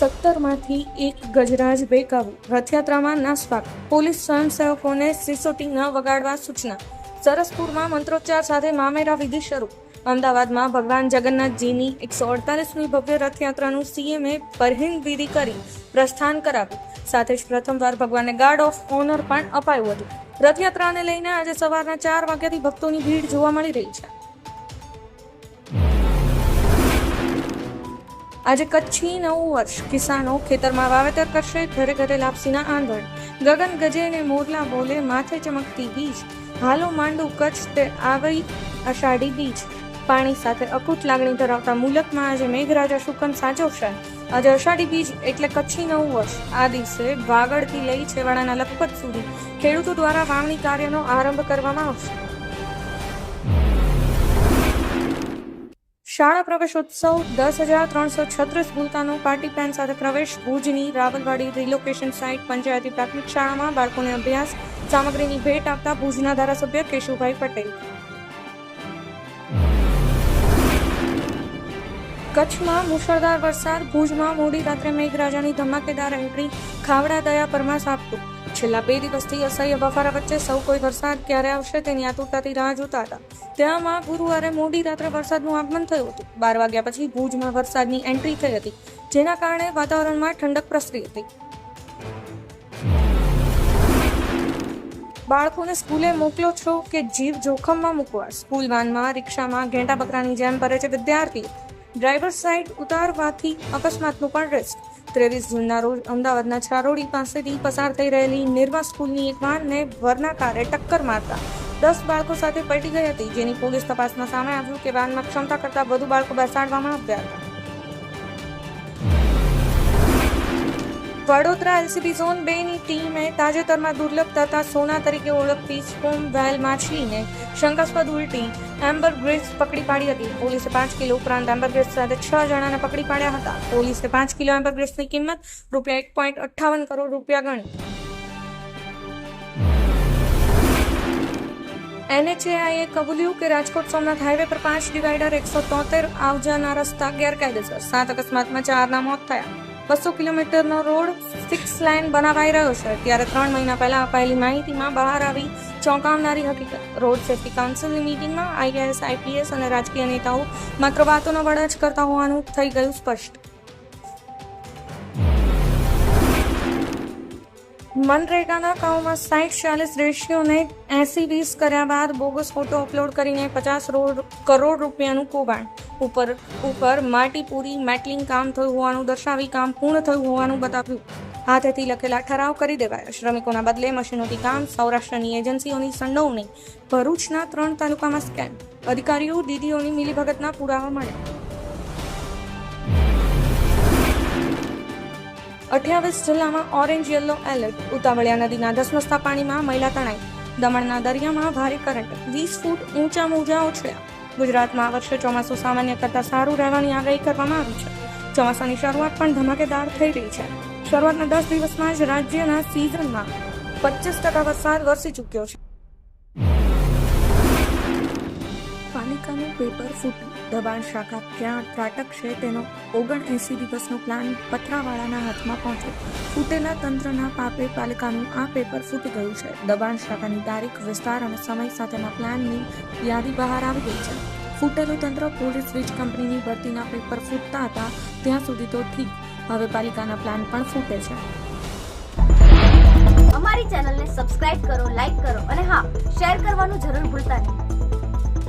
સત્તરમાંથી એક ગજરાજ બેકાબુ. રથયાત્રામાં નાસભાગ પોલીસ સ્વયંસેવકોને સિસોટી ન વગાડવા સૂચના. સરસપુરમાં મંત્રોચ્ચાર સાથે મામેરા વિધિ શરૂ. અમદાવાદમાં ભગવાન જગન્નાથજીની એકસો અડતાલીસમી ભવ્ય રથયાત્રાનું સીએમએ પરહિંદ વિધિ કરી પ્રસ્થાન કરાવ્યું. સાથે જ પ્રથમવાર ભગવાનને ગાર્ડ ઓફ ઓનર પણ અપાયું હતું. રથયાત્રાને લઈને આજે સવારના ચાર વાગ્યાથી ભક્તોની ભીડ જોવા મળી રહી છે. આજે કચ્છી નવું વર્ષ. કિસાનો ખેતરમાં વાવેતર કરશે, ઘરે ઘરે લાપસીના આંધણ. ગગન ગજે ને મોરલા બોલે, માથે ચમકતી બીજ. હાલો માંડુ કચ્છ તે આવી અષાઢી બીજ. પાણી સાથે અકૂટ લાગણી ધરાવતા મુલકમાં આજે મેઘરાજા શુકન સાચવશે આજે અષાઢી બીજ એટલે કચ્છી નવું વર્ષ. આ દિવસે વાગડથી લઈ છેવાડાના લખપત સુધી ખેડૂતો દ્વારા વાવણી કાર્યનો આરંભ કરવામાં આવશે. શાળા પ્રવેશોત્સવ દસ હજાર ત્રણસો છત્રીસ ભૂલતાનો પાર્ટી પેન સાથે પ્રવેશ ભુજની રાવલવાડી રિલોકેશન સાઇટ પંચાયતી પ્રાથમિક શાળામાં બાળકોને અભ્યાસ સામગ્રીની ભેટ આપતા ભુજના ધારાસભ્ય કેશુભાઈ પટેલ. કચ્છમાં મુશળધાર વરસાદ, ભુજમાં મોડી રાત્રે મેઘરાજાની ધમાકેદાર એન્ટ્રી ખાવડા દયા પરમાસ આપતું. છેલ્લા બે દિવસથી અસહ્ય બફારા વચ્ચે સૌ કોઈ વરસાદ ક્યારે આવશે તેની આતુરતાથી રાહ જોતા હતા. ત્યાંમાં ગુરુવારે મોડી રાત્રે વરસાદનું આગમન થયું હતું. બાર વાગ્યા પછી ભુજમાં વરસાદની એન્ટ્રી થઈ હતી, જેના કારણે વાતાવરણમાં ઠંડક પ્રસરી હતી. બાળકોને સ્કૂલે મોકલો છો કે જીવ જોખમમાં મૂકવા? સ્કૂલ વાનમાં, રિક્ષામાં, ઘેંટા બકરાની જેમ ભરે છે વિદ્યાર્થી ડ્રાઈવર સાઈડ ઉતારવાથી અકસ્માતનું પણ રિસ્ક ત્રેવીસ જૂનના રોજ અમદાવાદના છારોડી પાસેથી પસાર થઈ રહેલી નિર્મા સ્કૂલની એક વાનને વરના કારે ટક્કર મારતા દસ બાળકો સાથે પલટી ગઈ હતી, જેની પોલીસ તપાસમાં સામે આવ્યું કે વાનમાં ક્ષમતા કરતાં વધુ બાળકો બેસાડવામાં આવ્યા હતા. વડોદરા એલસીબી ઝોન બે ની ટીમે તાજેતરમાં દુર્લભ તથા સોના તરીકે ઓળખતી સ્પોમ વેલ માછલીને શંકાસ્પદ ઉલટી એમ્બર ગ્રેસ પકડી પાડી હતી. પોલીસે પાંચ કિલો ઉપરાંત એમ્બર ગ્રેસ સાથે છ જણાને પકડી પાડ્યા હતા. પોલીસે પાંચ કિલો એમ્બર ગ્રેસની કિંમત રૂપિયા એક પોઈન્ટ અઠ્ઠાવન કરોડ રૂપિયા ગણી. એનએચએઆઈએ કબૂલ્યું કે રાજકોટ સોમનાથ હાઈવે પર પાંચ ડિવાઈડર એકસો તોતેર આવજાના રસ્તા ગેરકાયદેસર. સાત અકસ્માતમાં ચારના મોત થયા. બસો કિલોમીટરનો રોડ સિક્સ લાઇન બનાવાઈ રહ્યો છે. ત્યારે ત્રણ મહિના પહેલા અપાયેલી માહિતીમાં બહાર આવી ચોંકાવનારી હકીકત. રોડ સેફ્ટી કાઉન્સિલની મીટિંગમાં આઈએએસ આઈપીએસ અને રાજકીય નેતાઓ માત્ર વાતોનો વડા જ કરતા હોવાનું થઈ ગયું સ્પષ્ટ. મનરેગાના કામમાં સાઠ ચાલીસ રેશિયોને એસી, વીસ કર્યા બાદ બોગસ ફોટો અપલોડ કરીને પચાસ કરોડ રૂપિયાનું કૌભાંડ. ઉપર ઉપર માટી પૂરી મેટલિંગ કામ થયું હોવાનું દર્શાવી કામ પૂર્ણ થયું હોવાનું બતાવ્યું. હાથેથી લખેલા ઠરાવ કરી દેવાયા. શ્રમિકોના બદલે મશીનોથી કામ સૌરાષ્ટ્રની એજન્સીઓની સંડોવણી. ભરૂચના ત્રણ તાલુકામાં સ્કેમ. અધિકારીઓ દીદીઓની મિલીભગતના પુરાવા મળ્યા. અઠ્યાવીસ જિલ્લામાં ઓરેન્જ યલો એલર્ટ ઉતાવળિયા નદીના ધસમસતા પાણીમાં મહિલા તણાઈ. દમણના દરિયામાં ભારે કરંટ વીસ ફૂટ ઊંચા મોજા ઉછળ્યા. ગુજરાતમાં આ વર્ષે ચોમાસું સામાન્ય કરતાં સારું રહેવાની આગાહી કરવામાં આવી છે. ચોમાસાની શરૂઆત પણ ધમાકેદાર થઈ રહી છે. શરૂઆતના દસ દિવસમાં જ રાજ્યના સિઝનમાં પચીસ ટકા વરસાદ વરસી ચૂક્યો છે. પાલિકાનું પેપર ફૂટ્યું દબાણ શાખા ક્યાં ત્રાટકશે તેનો ઓગણ એંસી દિવસનો પ્લાન પથરાવાળાના હાથમાં પહોંચ્યો. ફૂટેલા તંત્રના પાપે પાલિકાનું આ પેપર ફૂટી ગયું છે. દબાણ શાખાની તારીખ, વિસ્તાર અને સમય સાથેના પ્લાનની યાદી બહાર આવી ગઈ છે. ફૂટેલું તંત્ર પોલીસ વીજ કંપનીની ભરતીના પેપર ફૂટતા હતા ત્યાં સુધી તો ઠીક. હવે પાલિકાના પ્લાન પણ ફૂટે છે. અમારી ચેનલને સબસ્ક્રાઇબ કરો લાઈક કરો અને હા, શેર કરવાનું જરૂર ભૂલતા નહીં.